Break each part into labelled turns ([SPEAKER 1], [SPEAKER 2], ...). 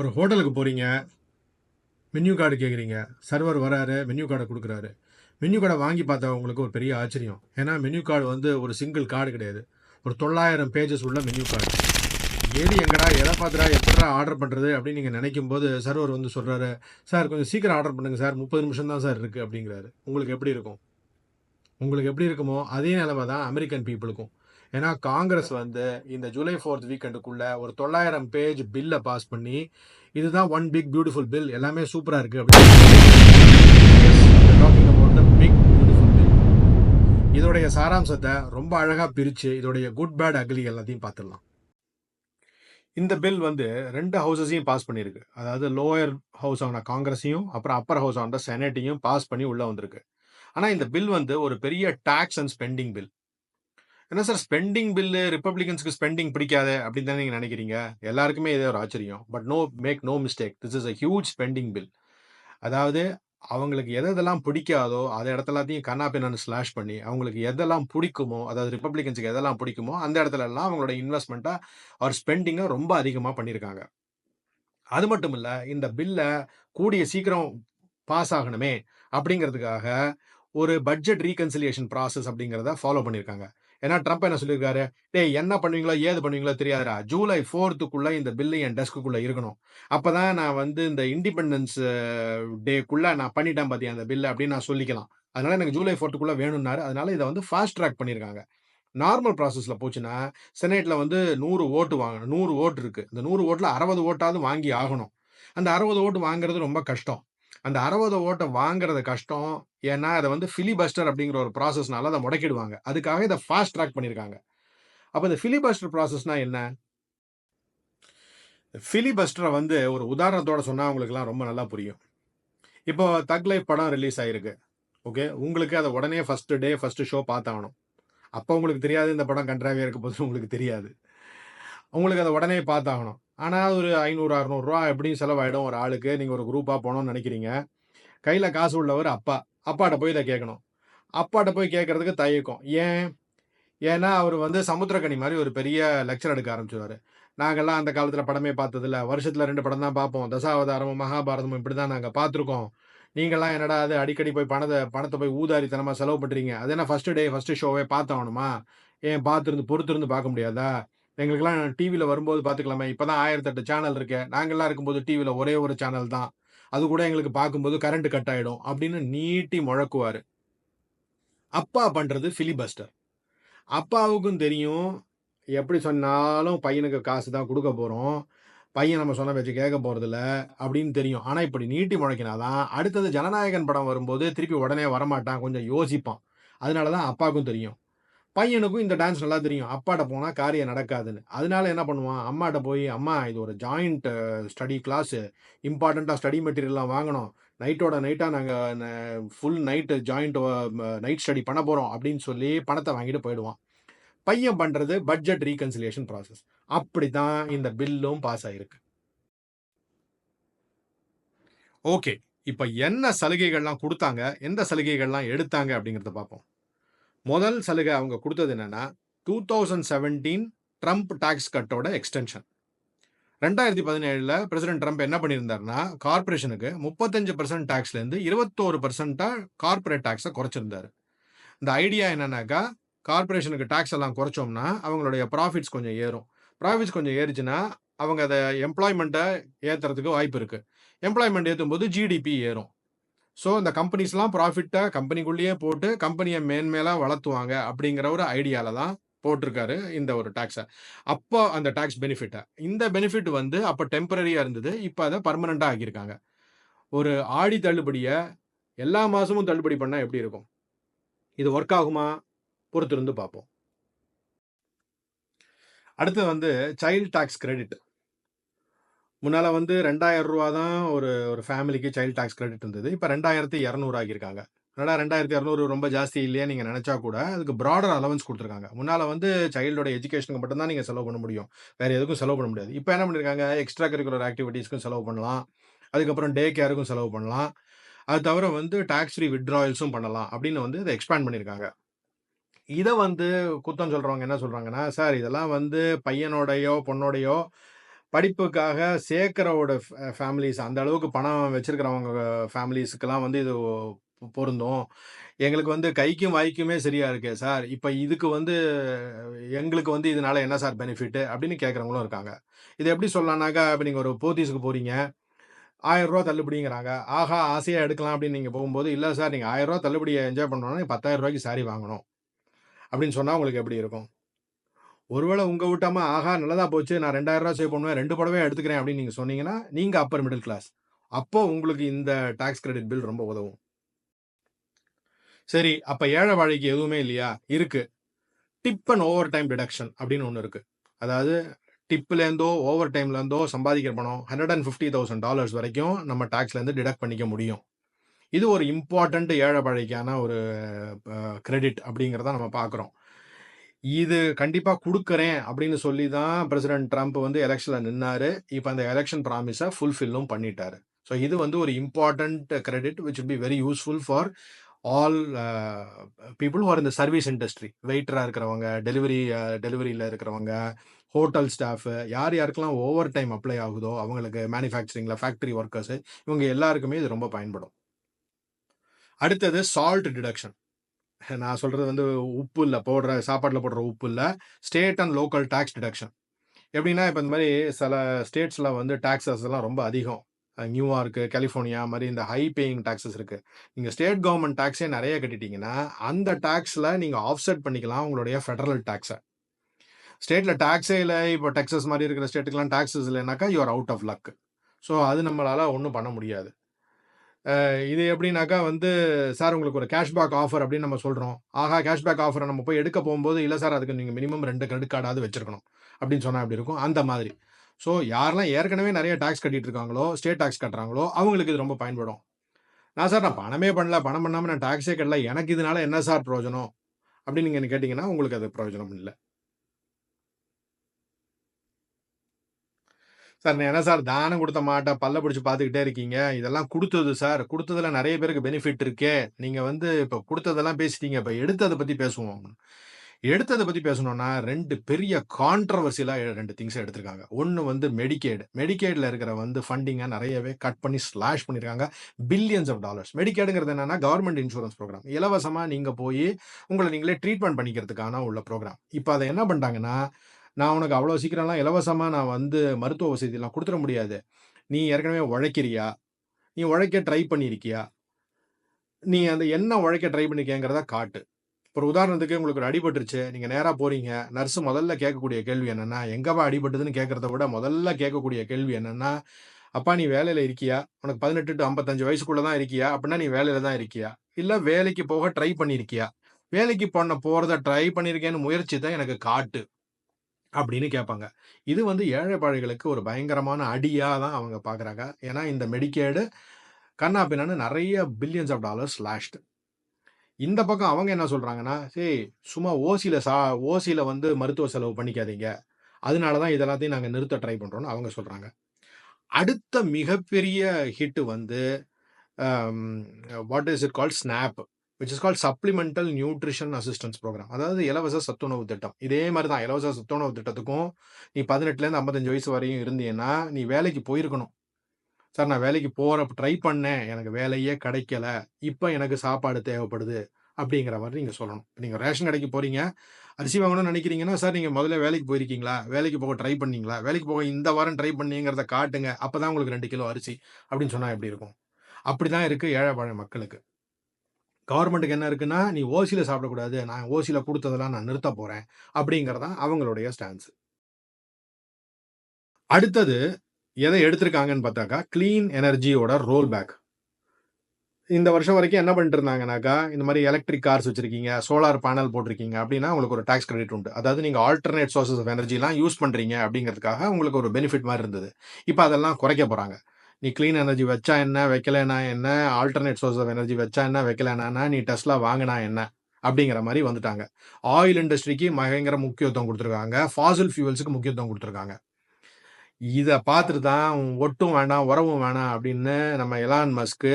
[SPEAKER 1] ஒரு ஹோட்டலுக்கு போகிறீங்க மென்யூ கார்டு கேட்குறீங்க சர்வர் வராரு மெனு கார்டை கொடுக்குறாரு. மெனு கார்டை வாங்கி பார்த்தா உங்களுக்கு ஒரு பெரிய ஆச்சரியம். ஏன்னா மெனு கார்டு வந்து ஒரு சிங்கிள் கார்டு கிடையாது. ஒரு தொள்ளாயிரம் பேஜஸ் உள்ள மென்யூ கார்டு எது எங்கடா எதை பார்த்துடா எப்படா ஆர்டர் பண்ணுறது அப்படின்னு நீங்கள் நினைக்கும் போது சர்வர் வந்து சொல்கிறாரு சார் கொஞ்சம் சீக்கிரம் ஆர்டர் பண்ணுங்கள் சார். முப்பது நிமிஷம் தான் சார் இருக்குது அப்படிங்கிறாரு. உங்களுக்கு எப்படி இருக்கும்? உங்களுக்கு எப்படி இருக்குமோ அதே நிலைமை தான் அமெரிக்கன் பீப்புளுக்கும் ஏன்னா காங்கிரஸ் வந்து இந்த ஜூலை ஃபோர்த் வீக்கெண்டுக்குள்ள ஒரு தொள்ளாயிரம் பேஜ் பில்லை பாஸ் பண்ணி இதுதான் ஒன் பிக் பியூட்டிஃபுல் பில் எல்லாமே சூப்பராக இருக்குது அப்படின்னு பிக் பியூட்டிஃபுல் பில் இதோடைய சாராம்சத்தை ரொம்ப அழகாக பிரித்து இதோடைய குட் பேட் அக்லி எல்லாத்தையும் பார்த்துடலாம். இந்த பில் வந்து ரெண்டு ஹவுசஸையும் பாஸ் பண்ணியிருக்கு. அதாவது லோயர் ஹவுஸ் ஆன காங்கிரஸையும் அப்புறம் அப்பர் ஹவுஸ் ஆன செனட்டையும் பாஸ் பண்ணி உள்ளே வந்திருக்கு. ஆனால் இந்த பில் வந்து ஒரு பெரிய டேக்ஸ் அண்ட் ஸ்பெண்டிங் பில் என்ன சார் ஸ்பெண்டிங் பில்லு ரிப்பப்ளிகன்ஸ்க்கு ஸ்பெண்டிங் பிடிக்காது அப்படின்னு தானே நீங்கள் நினைக்கிறீங்க? எல்லாருக்குமே இதே ஒரு ஆச்சரியம். But no make no mistake this is a huge spending bill அதாவது அவங்களுக்கு எது எதெல்லாம் பிடிக்காதோ அதை இடத்துல எல்லாத்தையும் கண்ணா ஸ்லாஷ் பண்ணி அவங்களுக்கு எதெல்லாம் பிடிக்குமோ அதாவது ரிப்பப்ளிகன்ஸுக்கு எதெல்லாம் பிடிக்குமோ அந்த இடத்துல எல்லாம் அவங்களோட இன்வெஸ்ட்மெண்ட்டாக அவர் ஸ்பெண்டிங்கை ரொம்ப அதிகமாக பண்ணியிருக்காங்க அது மட்டும் இல்லை இந்த பில்லை கூடிய சீக்கிரம் பாஸ் ஆகணுமே அப்படிங்கிறதுக்காக ஒரு பட்ஜெட் ரீகன்சிலியேஷன் ப்ராசஸ் அப்படிங்கிறத ஃபாலோ பண்ணியிருக்காங்க ஏன்னா ட்ரம்ப் என்ன சொல்லியிருக்காரு? டேய் என்ன பண்ணுவீங்களோ ஏது பண்ணுவீங்களோ தெரியாதுடா. ஜூலை ஃபோர்த்துக்குள்ள இந்த பில்லு என் டெஸ்க்குள்ள இருக்கணும். அப்பதான் நான் வந்து இந்த இண்டிபெண்டன்ஸ் டேக்குள்ள நான் பண்ணிட்டேன் பாத்தியா அந்த பில்லு அப்படின்னு நான் சொல்லிக்கலாம். அதனால எனக்கு ஜூலை ஃபோர்த்துக்குள்ள வேணும்னாரு. அதனால இதை வந்து ஃபாஸ்ட் ட்ராக் பண்ணியிருக்காங்க. நார்மல் ப்ராசஸில் போச்சுன்னா செனேட்டில் வந்து நூறு ஓட்டு வாங்கணும். நூறு ஓட்டு இருக்குது இந்த நூறு ஓட்டில் அறுபது ஓட்டாவது வாங்கி ஆகணும். அந்த அறுபது ஓட்டு வாங்குறது ரொம்ப கஷ்டம். அந்த அறுபது ஓட்டை வாங்குறது கஷ்டம். ஏன்னா அதை வந்து ஃபிலிபஸ்டர் அப்படிங்கிற ஒரு ப்ராசஸ்னால அதை முடக்கிடுவாங்க. அதுக்காக இதை ஃபாஸ்ட் ட்ராக் பண்ணியிருக்காங்க அப்போ இந்த ஃபிலிபஸ்டர் ப்ராசஸ்னா என்ன? ஃபிலிபஸ்டரை வந்து ஒரு உதாரணத்தோட சொன்னால் அவங்களுக்குலாம் ரொம்ப நல்லா புரியும். இப்போ தக் லைஃப் படம் ரிலீஸ் ஆகிருக்கு ஓகே? உங்களுக்கு அதை உடனே ஃபஸ்ட்டு டே ஃபஸ்ட்டு ஷோ பார்த்தாகணும். அப்போ உங்களுக்கு தெரியாது இந்த படம் கண்ட்ராவே இருக்க போது உங்களுக்கு தெரியாது. உங்களுக்கு அதை உடனே பார்த்தாகணும். ஆனால் ஒரு ஐநூறு அறநூறுரூவா எப்படியும் செலவாயிடும். ஒரு ஆளுக்கு நீங்கள் ஒரு குரூப்பாக போகணும்னு நினைக்கிறீங்க. கையில் காசு உள்ளவர் அப்பா. அப்பாட்ட போய் இதை கேட்கணும். அப்பாட்ட போய் கேட்குறதுக்கு தயக்கம். ஏன்? ஏன்னா அவர் வந்து சமுத்திரக்கனி மாதிரி ஒரு பெரிய லெக்சர் எடுக்க ஆரம்பிச்சுவார் நாங்கள்லாம் அந்த காலத்தில் படமே பார்த்ததில்ல. வருஷத்தில் ரெண்டு படம் தான் பார்ப்போம். தசாவதாரமும் மகாபாரதமும் இப்படி தான் நாங்கள் பார்த்துருக்கோம். நீங்கள்லாம் என்னடா அது அடிக்கடி போய் பணத்தை பணத்தை போய் ஊதாரித்தனமாக செலவு பண்ணுறீங்க அது என்ன ஃபஸ்ட்டு டே ஃபஸ்ட்டு ஷோவே பார்த்தாகணுமா ஏன் பார்த்துருந்து பொறுத்திருந்து பார்க்க முடியாதா? எங்களுக்கெல்லாம் டிவியில் வரும்போது பார்த்துக்கலாமே. இப்போ தான் ஆயிரத்தெட்டு சேனல் இருக்கு. நாங்கள்லாம் இருக்கும்போது டிவியில் ஒரே ஒரு சேனல் தான். அது கூட எங்களுக்கு பார்க்கும்போது கரண்ட் கட் ஆகிடும் அப்படின்னு நீட்டி முழக்குவார். அப்பா பண்ணுறது ஃபிலிபஸ்டர் அப்பாவுக்கும் தெரியும். எப்படி சொன்னாலும் பையனுக்கு காசு தான் கொடுக்க போகிறோம் பையன் நம்ம சொன்ன வச்சு கேட்க போகிறதில்ல அப்படின்னு தெரியும். ஆனால் இப்படி நீட்டி முழக்கினாதான் அடுத்தது ஜனநாயகன் படம் வரும்போது திருப்பி உடனே வரமாட்டான். கொஞ்சம் யோசிப்பான். அதனால தான் அப்பாவுக்கும் தெரியும். பையனுக்கும் இந்த டான்ஸ் நல்லா தெரியும். அப்பாட்ட போனால் காரியம் நடக்காதுன்னு. அதனால என்ன பண்ணுவான்? அம்மாட்ட போய் அம்மா இது ஒரு ஜாயிண்ட் ஸ்டடி கிளாஸு இம்பார்ட்டண்ட்டாக ஸ்டடி மெட்டீரியல்லாம் வாங்கணும். நைட்டோட நைட்டாக நாங்கள் full night joint night study பண்ண போகிறோம் அப்படின்னு சொல்லி பணத்தை வாங்கிட்டு போயிடுவான். பையன் பண்ணுறது பட்ஜெட் ரீகன்சிலியேஷன் ப்ராசஸ் அப்படி தான் இந்த பில்லும் பாஸ் ஆகிருக்கு ஓகே இப்போ என்ன சலுகைகள்லாம் கொடுத்தாங்க? எந்த சலுகைகள்லாம் எடுத்தாங்க அப்படிங்கிறத பார்ப்போம். முதல் சலுகை அவங்க கொடுத்தது என்னென்னா two thousand seventeen Trump tax கட்டோட extension ரெண்டாயிரத்தி பதினேழில் பிரசிடென்ட் ட்ரம்ப் என்ன பண்ணியிருந்தாருன்னா கார்பரேஷனுக்கு முப்பத்தஞ்சு பர்சன்ட் டேக்ஸ்லேருந்து இருபத்தோரு பர்சன்ட்டாக கார்பரேட் டேக்ஸை குறைச்சிருந்தாரு. இந்த ஐடியா என்னன்னாக்கா கார்பரேஷனுக்கு டேக்ஸ் எல்லாம் குறைச்சோம்னா அவங்களுடைய ப்ராஃபிட்ஸ் கொஞ்சம் ஏறும். ப்ராஃபிட்ஸ் கொஞ்சம் ஏறிச்சுன்னா அவங்க அதை எம்ப்ளாய்மெண்ட்டை ஏற்றுறதுக்கு வாய்ப்பு இருக்குது எம்ப்ளாய்மெண்ட் ஏற்றும் போது ஜிடிபி ஏறும். ஸோ இந்த கம்பெனிஸ்லாம் ப்ராஃபிட்டை கம்பெனிக்குள்ளேயே போட்டு கம்பெனியை மேன்மேலாக வளர்த்துவாங்க அப்படிங்கிற ஒரு ஐடியாவில் தான் போட்டிருக்காரு இந்த ஒரு டேக்ஸை அப்போ அந்த டேக்ஸ் பெனிஃபிட்டை இந்த பெனிஃபிட் வந்து அப்போ டெம்பரரியாக இருந்தது இப்போ அதை பர்மனண்ட்டாக ஆக்கியிருக்காங்க. ஒரு ஆடி தள்ளுபடியை எல்லா மாதமும் தள்ளுபடி பண்ணால் எப்படி இருக்கும்? இது ஒர்க் ஆகுமா? பொறுத்திருந்து பார்ப்போம். அடுத்து வந்து சைல்ட் டேக்ஸ் கிரெடிட் முன்னால் வந்து ரெண்டாயிரம் ரூபா தான் ஒரு ஒரு ஃபேமிலிக்கு சைல்ட் டேக்ஸ் கிரெடிட் இருந்தது. இப்போ ரெண்டாயிரத்தி இரநூறு ஆகியிருக்காங்க. ஆனால் ரெண்டாயிரத்தி இரநூறு ரொம்ப ஜாஸ்தி இல்லையா நீங்கள் நினச்சா கூட அதுக்கு ப்ராடர் அலவன்ஸ் கொடுத்துருக்காங்க. முன்னால் வந்து சைல்டோட எஜுகேஷனுக்கு மட்டும்தான் நீங்கள் செலவு பண்ண முடியும். வேறு எதுக்கும் செலவு பண்ண முடியாது. இப்போ என்ன பண்ணியிருக்காங்க எக்ஸ்ட்ரா கரிக்குலர் ஆக்டிவிட்டீஸ்க்கும் செலவு பண்ணலாம். அதுக்கப்புறம் டே கேருக்கும் செலவு பண்ணலாம். அது தவிர வந்து டாக்ஸ் ஃப்ரீ விட்ராயல்ஸும் பண்ணலாம் அப்படின்னு வந்து இதை எக்ஸ்பேண்ட் பண்ணியிருக்காங்க இதை வந்து குத்தம் சொல்கிறவங்க என்ன சொல்கிறாங்கன்னா சார் இதெல்லாம் வந்து பையனோடையோ பொண்ணோடையோ படிப்புக்காக சேர்க்கிறவோட ஃபே ஃபேமிலிஸ் அந்த அளவுக்கு பணம் வச்சிருக்கிறவங்க ஃபேமிலிஸ்க்குலாம் வந்து இது பொ பொருந்தும். எங்களுக்கு வந்து கைக்கும் வாய்க்குமே சரியா இருக்கே சார். இப்போ இதுக்கு வந்து எங்களுக்கு வந்து இதனால என்ன சார் பெனிஃபிட்டு? அப்படின்னு கேட்குறவங்களும் இருக்காங்க. இதை எப்படி சொல்லலாம்னாக்கா, இப்போ நீங்கள் ஒரு போத்தீஸுக்கு போகிறீங்க ஆயிரரூவா தள்ளுபடிங்கிறாங்க. ஆஹா! ஆசையாக எடுக்கலாம் அப்படின்னு நீங்கள் போகும்போது, இல்லை சார் நீங்கள் ஆயிரரூவா தள்ளுபடியை என்ஜாய் பண்ணணும்னா, பத்தாயிரம் ரூபாய்க்கு சாரி வாங்கணும். அப்படின்னு சொன்னால் உங்களுக்கு எப்படி இருக்கும்? ஒருவேளை உங்க விட்டாமல் ஆஹா! நல்லதா போச்சு. நான் ரெண்டாயிரம் ரூபா சேவ் பண்ணுவேன். 2 புடவையா எடுத்துக்கிறேன் அப்படின்னு நீங்க சொன்னீங்கன்னா, நீங்க அப்பர் மிடில் கிளாஸ். அப்போ உங்களுக்கு இந்த டாக்ஸ் கிரெடிட் பில் ரொம்ப உதவும். சரி, அப்ப ஏழை வாழைக்கு எதுவுமே இல்லையா? இருக்கு. Tip and overtime deduction அப்படின்னு ஒன்று இருக்கு. அதாவது டிப்லேருந்தோ, ஓவர் டைம்லேருந்தோ சம்பாதிக்கிற பணம் $150,000 வரைக்கும் நம்ம டேக்ஸ்லேருந்து டிடக்ட் பண்ணிக்க முடியும். இது ஒரு இம்பார்ட்டண்ட் ஏழை பழைக்கான ஒரு கிரெடிட் அப்படிங்கிறத நம்ம பார்க்குறோம். இது கண்டிப்பாக கொடுக்குறேன் அப்படின்னு சொல்லி தான் பிரசிடென்ட் ட்ரம்ப் வந்து எலெக்ஷனில் நின்னாரு. இப்போ அந்த எலெக்ஷன் ப்ராமிஸை ஃபுல்ஃபில்லும் பண்ணிட்டாரு. ஸோ இது வந்து ஒரு important credit which be very useful for all people are இந்த சர்வீஸ் இண்டஸ்ட்ரி. வெயிட்டராக இருக்கிறவங்க, டெலிவரி uh, டெலிவரியில் இருக்கிறவங்க, ஹோட்டல் ஸ்டாஃபு யார் யாருக்கெல்லாம் ஓவர் டைம் அப்ளை ஆகுதோ, அவங்களுக்கு மேனுஃபேக்சரிங்கில் ஃபேக்டரி ஒர்க்கர்ஸு இவங்க எல்லாருக்குமே இது ரொம்ப பயன்படும். அடுத்தது சால்ட் டிடக்ஷன். நான் சொல்றது வந்து உப்பு இல்லை போடுற சாப்பாட்டில் போடுற உப்பு இல்லை state and local tax deduction. எப்படின்னா, இப்போ இந்த மாதிரி சில ஸ்டேட்ஸில் வந்து டேக்ஸஸ் எல்லாம் ரொம்ப அதிகம். நியூயார்க்கு கலிஃபோர்னியா மாதிரி இந்த ஹை பேயிங் டாக்ஸஸ் இருக்குது நீங்கள் ஸ்டேட் கவர்மெண்ட் டேக்ஸே நிறைய கட்டிட்டீங்கன்னா, அந்த டேக்ஸில் நீங்கள் ஆஃப்செட் பண்ணிக்கலாம் உங்களுடைய ஃபெடரல் டேக்ஸை ஸ்டேட்டில் டேக்ஸே இல்லை இப்போ டெக்ஸஸ் மாதிரி இருக்கிற ஸ்டேட்டுக்கெலாம் டேக்ஸஸ் இல்லைனாக்கா you're out of luck. So அது நம்மளால் ஒன்றும் பண்ண முடியாது. இது எப்படின்னாக்கா வந்து, சார் உங்களுக்கு ஒரு கேஷ்பேக் ஆஃபர் அப்படின்னு நம்ம சொல்கிறோம் ஆஹா! கேஷ்பேக் ஆஃபரை நம்ம போய் எடுக்க போகும்போது இல்லை சார் அதுக்கு நீங்கள் மினிமம் ரெண்டு கிரெடிட் கார்டாவது வச்சுருக்கணும் அப்படின்னு சொன்னால் அப்படி இருக்கும்? அந்த மாதிரி. ஸோ யாரெல்லாம் ஏற்கனவே நிறைய டேக்ஸ் கட்டிட்டு இருக்காங்களோ, ஸ்டேட் டேக்ஸ் கட்டுறாங்களோ, அவங்களுக்கு இது ரொம்ப பயன்படும். நான் சார் நான் பணமே பண்ணல. பணம் பண்ணாமல் நான் டேக்ஸே கட்டல. எனக்கு இதனால என்ன சார் பிரயோஜனம்? அப்படின்னு நீங்கள் கேட்டிங்கன்னா உங்களுக்கு அது பிரயோஜனம் இல்லை சார் நான் என்ன சார் தானம் கொடுத்த மாட்ட பல்ல பிடிச்சி பார்த்துக்கிட்டே இருக்கீங்க. இதெல்லாம் கொடுத்தது சார். கொடுத்ததுல நிறைய பேருக்கு பெனிஃபிட் இருக்கே. நீங்கள் வந்து இப்போ கொடுத்ததெல்லாம் பேசிட்டீங்க. இப்போ எடுத்ததை பற்றி பேசுவோம். எடுத்ததை பற்றி பேசணும்னா ரெண்டு பெரிய கான்ட்ரோவர்சியலா 2 திங்க்ஸ எடுத்திருக்காங்க. ஒன்று வந்து மெடிக்கேடு மெடிக்கேடில் இருக்கிற வந்து ஃபண்டிங்கை நிறையவே கட் பண்ணி ஸ்லாஷ் பண்ணியிருக்காங்க. Billions of dollars. மெடிக்கேடுங்கிறது என்னன்னா, கவர்மெண்ட் இன்சூரன்ஸ் ப்ரோக்ராம் இலவசமாக நீங்கள் போய் உங்களை நீங்களே ட்ரீட்மெண்ட் பண்ணிக்கிறதுக்கான உள்ள ப்ரோக்ராம் இப்போ அதை என்ன பண்ணிட்டாங்கன்னா, நான் உனக்கு அவ்வளோ சீக்கிரம்லாம் இலவசமாக நான் வந்து மருத்துவ வசதியெலாம் கொடுத்துட முடியாது. நீ ஏற்கனவே உழைக்கிறியா? நீ உழைக்க ட்ரை பண்ணியிருக்கியா? நீ அந்த என்ன உழைக்க ட்ரை பண்ணியிருக்கேங்கிறத காட்டு. இப்போ உதாரணத்துக்கு உங்களுக்கு ஒரு அடிபட்டுருச்சு. நீங்கள் நேராக போகிறீங்க நர்ஸு முதல்ல கேட்கக்கூடிய கேள்வி என்னென்னா எங்கேவா அடிபட்டுதுன்னு கேட்குறத விட முதல்ல கேட்கக்கூடிய கேள்வி என்னென்னா அப்பா நீ வேலையில் இருக்கியா? உனக்கு பதினெட்டு டு ஐம்பத்தஞ்சு வயசுக்குள்ளே தான் இருக்கியா? அப்படின்னா நீ வேலையில் தான் இருக்கியா? இல்லை வேலைக்கு போக ட்ரை பண்ணியிருக்கியா? வேலைக்கு பண்ண போகிறத ட்ரை பண்ணியிருக்கேன்னு முயற்சி தான் எனக்கு காட்டு. அப்படின்னு கேட்பாங்க. இது வந்து ஏழைப்பாழைகளுக்கு ஒரு பயங்கரமான அடியாக தான் அவங்க பார்க்குறாங்க. ஏன்னா இந்த மெடிக்கேடு கண்ணா பின்னான்னு நிறைய பில்லியன்ஸ் ஆஃப் டாலர்ஸ் லாஸ்ட் இந்த பக்கம் அவங்க என்ன சொல்கிறாங்கன்னா சே சும்மா ஓசியில் சா ஓசியில் வந்து மருத்துவ செலவு பண்ணிக்காதீங்க. அதனால தான் இதெல்லாத்தையும் நாங்கள் நிறுத்த ட்ரை பண்ணுறோன்னு அவங்க சொல்கிறாங்க அடுத்த மிகப்பெரிய ஹிட் வந்து what is it call SNAP. Which is call supplemental nutrition assistance program அதாவது இலவச சத்துணவு திட்டம். இதே மாதிரி தான் இலவச சத்துணவு திட்டத்துக்கும் நீ 18லேருந்து 55 வயசு வரையும் இருந்தீன்னா, நீ வேலைக்கு போயிருக்கணும். சார் நான் வேலைக்கு போகிற ட்ரை பண்ணேன். எனக்கு வேலையே கிடைக்கல. இப்போ எனக்கு சாப்பாடு தேவைப்படுது. அப்படிங்கிற மாதிரி நீங்கள் சொல்லணும். நீங்கள் ரேஷன் கடைக்கு போகிறீங்க அரிசி வாங்கணும்னு நினைக்கிறீங்கன்னா, சார் நீங்கள் முதல்ல வேலைக்கு போயிருக்கீங்களா? வேலைக்கு போக ட்ரை பண்ணீங்களா? வேலைக்கு போக இந்த வாரம் ட்ரை பண்ணிங்கிறத காட்டுங்க. அப்போ தான் உங்களுக்கு ரெண்டு கிலோ அரிசி. அப்படின்னு சொன்னால் எப்படி இருக்கும்? அப்படி தான் ஏழை ஏழைப்பாழை மக்களுக்கு. கவர்மெண்ட்டுக்கு என்ன இருக்குன்னா, நீ ஓசியில் சாப்பிடக்கூடாது. நான் ஓசியில் கொடுத்ததெல்லாம் நான் நிறுத்தப் போகிறேன் அப்படிங்கிறது தான் அவங்களுடைய ஸ்டான்ஸ். அடுத்தது எதை எடுத்திருக்காங்கன்னு பார்த்தாக்கா, கிளீன் எனர்ஜியோட ரோல் பேக். இந்த வருஷம் வரைக்கும் என்ன பண்ணிட்டு இருந்தாங்கனாக்கா, இந்த மாதிரி எலக்ட்ரிக் கார்ஸ் வச்சிருக்கீங்க, சோலார் பேனல் போட்டிருக்கீங்க அப்படின்னா, உங்களுக்கு ஒரு டேக்ஸ் கிரெடிட் உண்டு. அதாவது நீங்கள் ஆல்டர்னேட் சோர்சஸ் ஆஃப் எனர்ஜிலாம் யூஸ் பண்ணுறீங்க அப்படிங்கிறதுக்காக உங்களுக்கு ஒரு பெனிஃபிட் மாதிரி இருந்தது. இப்போ அதெல்லாம் குறைக்க போகிறாங்க நீ கிளீன் எனர்ஜி வச்சா என்ன? வைக்கலனா என்ன? ஆல்டர்னேட் சோர்ஸ் ஆஃப் எனர்ஜி வச்சா என்ன? வைக்கலனா நீ டெஸ்லா வாங்குனா என்ன? அப்படிங்கிற மாதிரி வந்துட்டாங்க. ஆயில் இண்டஸ்ட்ரிக்கு பயங்கர முக்கியத்துவம் கொடுத்துருக்காங்க ஃபாசில் ஃபியூவல்ஸுக்கு முக்கியத்துவம் கொடுத்துருக்காங்க இதை பார்த்துட்டு தான் ஒட்டும் வேணாம் உறவும் வேணாம் அப்படின்னு நம்ம எலான் மஸ்க்கு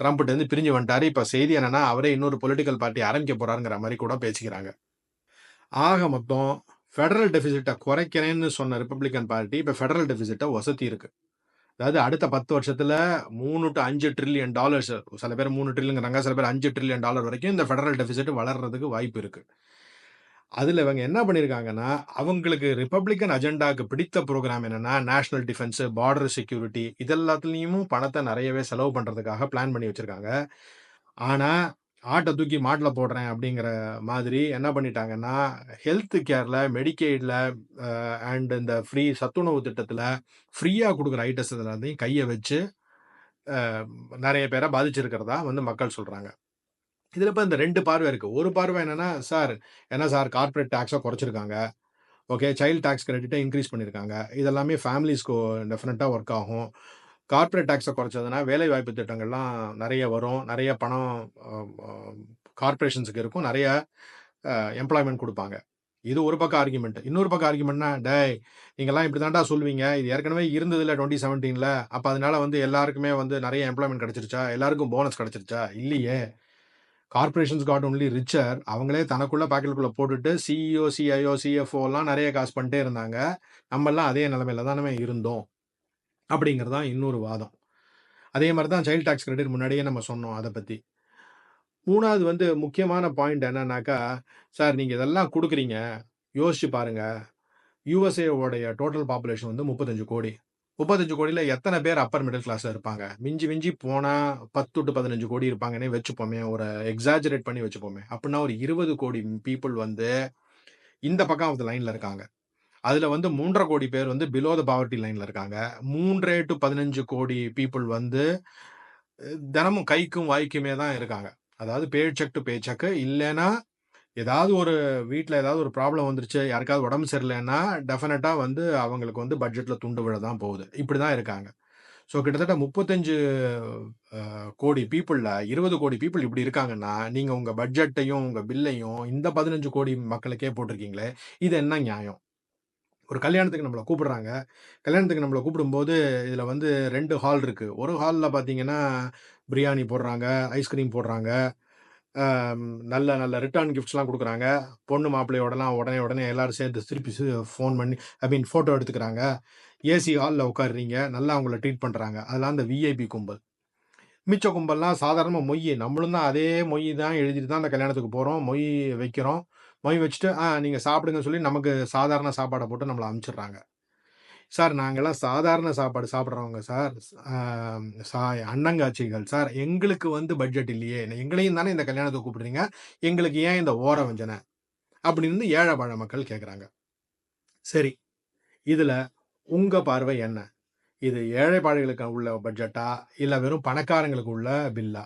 [SPEAKER 1] ட்ரம்ப்கிட்டேருந்து பிரிஞ்சு வந்துட்டாரு. இப்போ செய்தி என்னன்னா, அவரே இன்னொரு பொலிட்டிக்கல் பார்ட்டி ஆரம்பிக்க போறாருங்கிற மாதிரி கூட பேசிக்கிறாங்க. ஆக மொத்தம் ஃபெடரல் டெபிசிட்டை குறைக்கிறேன்னு சொன்ன ரிப்பப்ளிக்கன் பார்ட்டி இப்போ ஃபெடரல் டெபிசிட்டை வசதி இருக்கு. அதாவது அடுத்த 10 வருஷத்துல மூணு டு அஞ்சு ட்ரில்லியன் டாலர்ஸ் சில பேர் மூணு ட்ரில்லுங்கிறாங்க சில பேர் அஞ்சு ட்ரில்லியன் டாலர் வரைக்கும் இந்த ஃபெடரல் டெபிசிட் வளர்றதுக்கு வாய்ப்பு இருக்கு. அதில் இவங்க என்ன பண்ணியிருக்காங்கன்னா, அவங்களுக்கு ரிப்பப்ளிக்கன் அஜெண்டாவுக்கு பிடித்த ப்ரோக்ராம் என்னென்னா நேஷனல் டிஃபென்ஸு பார்டர் செக்யூரிட்டி இது பணத்தை நிறையவே செலவு பண்ணுறதுக்காக பிளான் பண்ணி வச்சுருக்காங்க ஆனால் ஆட்டை தூக்கி மாட்டில் போடுறேன் அப்படிங்கிற மாதிரி என்ன பண்ணிட்டாங்கன்னா, ஹெல்த் கேரில் மெடிக்கெய்ட்ல அண்ட் இந்த ஃப்ரீ சத்துணவு திட்டத்தில் ஃப்ரீயாக கொடுக்குற ஐட்டம்ஸ் எல்லாத்தையும் கையை வச்சு நிறைய பேரை பாதிச்சிருக்கிறதா வந்து மக்கள் சொல்கிறாங்க இதில் இப்போ இந்த ரெண்டு பார்வை இருக்குது ஒரு பார்வை என்னென்னா சார் என்ன சார் கார்ப்பரேட் டேக்ஸை குறைச்சிருக்காங்க. ஓகே சைல்ட் டேக்ஸ் கிரெடிட்டை இன்க்ரீஸ் பண்ணியிருக்காங்க. இதெல்லாமே ஃபேமிலிஸ்க்கு டெஃபினட்டாக ஒர்க் ஆகும். கார்ப்பரேட் டேக்ஸை குறைச்சதுனா வேலைவாய்ப்பு திட்டங்கள்லாம் நிறைய வரும். நிறைய பணம் கார்பரேஷன்ஸுக்கு இருக்கும். நிறைய எம்ப்ளாய்மெண்ட் கொடுப்பாங்க இது ஒரு பக்கம் ஆர்குமெண்ட் இன்னொரு பக்கம் ஆர்குமெண்ட்னா டே நீங்கள்லாம் இப்படி தாண்டா சொல்லுவீங்க. இது ஏற்கனவே இருந்ததில்லை டுவெண்ட்டி செவன்டீனில் அப்போ அதனால வந்து எல்லாருக்குமே வந்து நிறைய எம்ப்ளாய்மெண்ட் கிடச்சிருச்சா எல்லாருக்கும் போனஸ் கிடைச்சிருச்சா? இல்லையே. Corporations got only richer. அவங்களே தனக்குள்ள பாக்கெட்குள்ள போட்டுட்டு சிஇஓ, சிஐஓ, சிஎஃப்ஓலாம் நிறைய காசு பண்ணிட்டே இருந்தாங்க. நம்மெல்லாம் அதே நிலமையில தானே இருந்தோம். அப்படிங்கிறது தான் இன்னொரு வாதம். அதே மாதிரி தான் சைல்ட் டாக்ஸ் கிரெடிட் முன்னாடியே நம்ம சொன்னோம் அதை பற்றி மூணாவது வந்து முக்கியமான பாயிண்ட் என்னன்னாக்கா, சார் நீங்கள் இதெல்லாம் கொடுக்குறீங்க யோசிச்சு பாருங்கள் யூஎஸ்ஏவோடைய டோட்டல் பாப்புலேஷன் வந்து 35 கோடி. முப்பத்தஞ்சு கோடியில் எத்தனை பேர் அப்பர் மிடில் கிளாஸில் இருப்பாங்க? மிஞ்சி மிஞ்சி போனால் பத்து டு பதினஞ்சு கோடி இருப்பாங்கன்னே வச்சுப்போமே. ஒரு எக்ஸாஜரேட் பண்ணி வச்சுப்போமே. அப்படின்னா ஒரு 20 கோடி பீப்புள் வந்து இந்த பக்கம் ஆஃப் லைனில் இருக்காங்க. அதுல வந்து 3 1/2 கோடி பேர் வந்து பிலோ த பாவர்ட்டி லைன்ல இருக்காங்க. மூன்றே டு பதினஞ்சு கோடி பீப்புள் வந்து தினமும் கைக்கும் வாய்க்குமே தான் இருக்காங்க. அதாவது paycheck to paycheck ஏதாவது ஒரு வீட்டில் ஏதாவது ஒரு ப்ராப்ளம் வந்துருச்சு. யாருக்காவது உடம்பு சரியில்லைன்னா டெஃபினட்டாக வந்து அவங்களுக்கு வந்து பட்ஜெட்டில் துண்டு விழ தான் போகுது. இப்படி தான் இருக்காங்க. ஸோ கிட்டத்தட்ட முப்பத்தஞ்சு கோடி பீப்புளில் இருபது கோடி பீப்புள் இப்படி இருக்காங்கன்னா, நீங்கள் உங்கள் பட்ஜெட்டையும், உங்கள் பில்லையும் இந்த 15 கோடி மக்களுக்கே போட்டிருக்கீங்களே, இது என்ன நியாயம்? ஒரு கல்யாணத்துக்கு நம்மள கூப்பிடுறாங்க. கல்யாணத்துக்கு நம்மளை கூப்பிடும்போது, இதில் வந்து ரெண்டு ஹால் இருக்குது ஒரு ஹாலில் பார்த்தீங்கன்னா, பிரியாணி போடுறாங்க, ஐஸ்கிரீம் போடுறாங்க. நல்ல நல்ல ரிட்டர்ன் கிஃப்ட்ஸ்லாம் கொடுக்குறாங்க பொண்ணு மாப்பிள்ளையோடலாம் உடனே உடனே எல்லாரும் சேர்ந்து திருப்பி ஃபோன் பண்ணி ஐ மீன் ஃபோட்டோ எடுத்துக்கிறாங்க. ஏசி ஹாலில் உட்காடுறீங்க நல்லா அவங்கள ட்ரீட் பண்ணுறாங்க அதெல்லாம் அந்த விஐபி கும்பல். மிச்ச கும்பல்லாம் சாதாரணமாக மொய். நம்மளும் தான் அதே மொய் தான் எழுதிட்டு தான் அந்த கல்யாணத்துக்கு போகிறோம் மொய் வைக்கிறோம். மொய் வச்சுட்டு, ஆ நீங்கள் சாப்பிடுங்கன்னு சொல்லி நமக்கு சாதாரண சாப்பாடை போட்டு நம்மளை அமுச்சிடுறாங்க சார் நாங்கள்லாம் சாதாரண சாப்பாடு சாப்பிட்றவங்க சார். சா அன்னங்காட்சிகள் சார். எங்களுக்கு வந்து பட்ஜெட் இல்லையே. எங்களையும் தானே இந்த கல்யாணத்தை கூப்பிடுறீங்க. எங்களுக்கு ஏன் இந்த ஓர வஞ்சனை அப்படின்னு ஏழை பாழ மக்கள் கேட்குறாங்க சரி. இதில் உங்கள் பார்வை என்ன? இது ஏழைப்பாடுகளுக்கு உள்ள பட்ஜெட்டா? இல்லை வெறும் பணக்காரங்களுக்கு உள்ள பில்லா?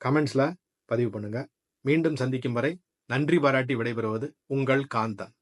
[SPEAKER 1] கமெண்ட்ஸில் பதிவு பண்ணுங்கள் மீண்டும் சந்திக்கும் வரை நன்றி பாராட்டி விடைபெறுவது உங்கள் காந்தன்.